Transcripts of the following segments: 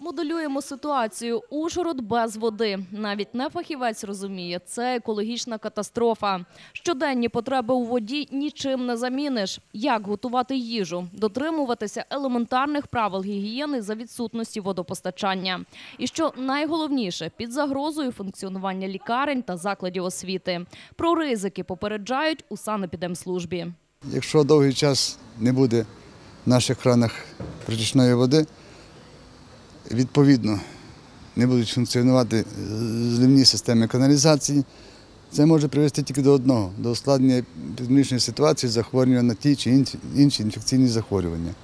Моделюємо ситуацію. Ужгород без води. Навіть не фахівець розуміє, це екологічна катастрофа. Щоденні потреби у воді нічим не заміниш. Як готувати їжу, дотримуватися елементарних правил гігієни за відсутності водопостачання. І що найголовніше, під загрозою функціонування лікарень та закладів освіти. Про ризики попереджають у санепідемслужбі. Якщо довгий час не буде в наших кранах протічної води, відповідно не будуть функціонувати е, зливні системи каналізації, це може привести тільки до одного до ускладнення епідемічної ситуації, захворювання на ті чи інші- інші інфекційні захворювання.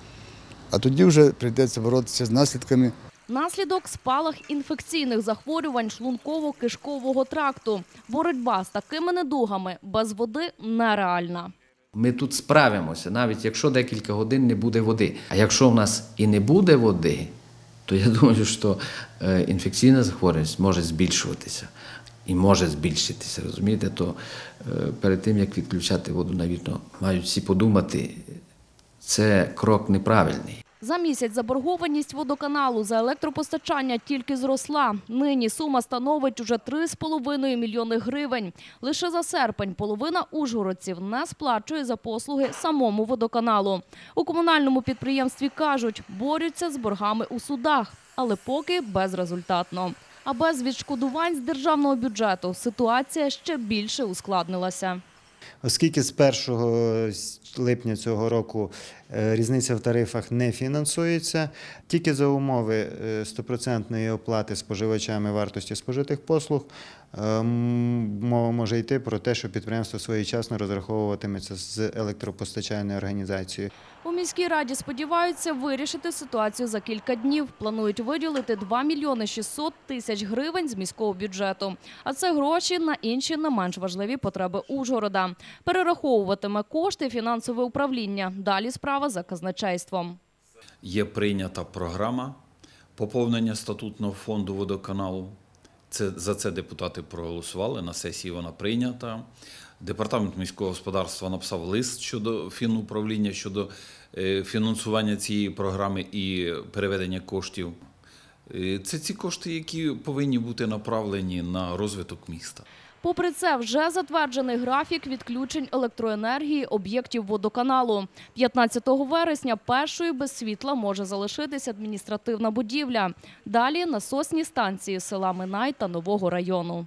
А тоді вже прийдеться боротися з наслідками Наслідок спалах інфекційних захворювань шлунково-кишкового тракту. Боротьба з такими недугами без води нереальна. Ми тут справимося, навіть якщо декілька годин не буде води. А якщо в нас і не буде води, то я думаю, що е, інфекційна захворюваність може збільшуватися. І може збільшитися, розумієте? То е, перед тим, як відключати воду, на вікно, мають всі подумати, це крок неправильний. За місяць заборгованість водоканалу за електропостачання тільки зросла. Нині сума становить уже 3,5 мільйони гривень. Лише за серпень половина ужгородців не сплачує за послуги самому водоканалу. У комунальному підприємстві кажуть, борються з боргами у судах, але поки безрезультатно. А без відшкодувань з державного бюджету ситуація ще більше ускладнилася. Оскільки з 1 липня цього року е, різниця в тарифах не фінансується, тільки за умови е, стопроцентної оплати споживачами вартості спожитих послуг е, мова може йти про те, що підприємство своєчасно розраховуватиметься з електропостачальною організацією. У міській раді сподіваються вирішити ситуацію за кілька днів. Планують виділити 2 мільйони 600 тисяч гривень з міського бюджету. А це гроші на інші не менш важливі потреби Ужгорода. Перераховуватиме кошти фінансове управління. Далі справа за казначейством. Є прийнята програма поповнення статутного фонду водоканалу. Це, за це депутати проголосували. На сесії вона прийнята. Департамент міського господарства написав лист щодо фінуправління щодо е, фінансування цієї програми і переведення коштів. Е, Це ці кошти, які повинні бути направлені на розвиток міста. Попри це, вже затверджений графік відключень електроенергії об'єктів водоканалу. 15 вересня першою без світла може залишитись адміністративна будівля. Далі насосні станції села Минай та Нового району.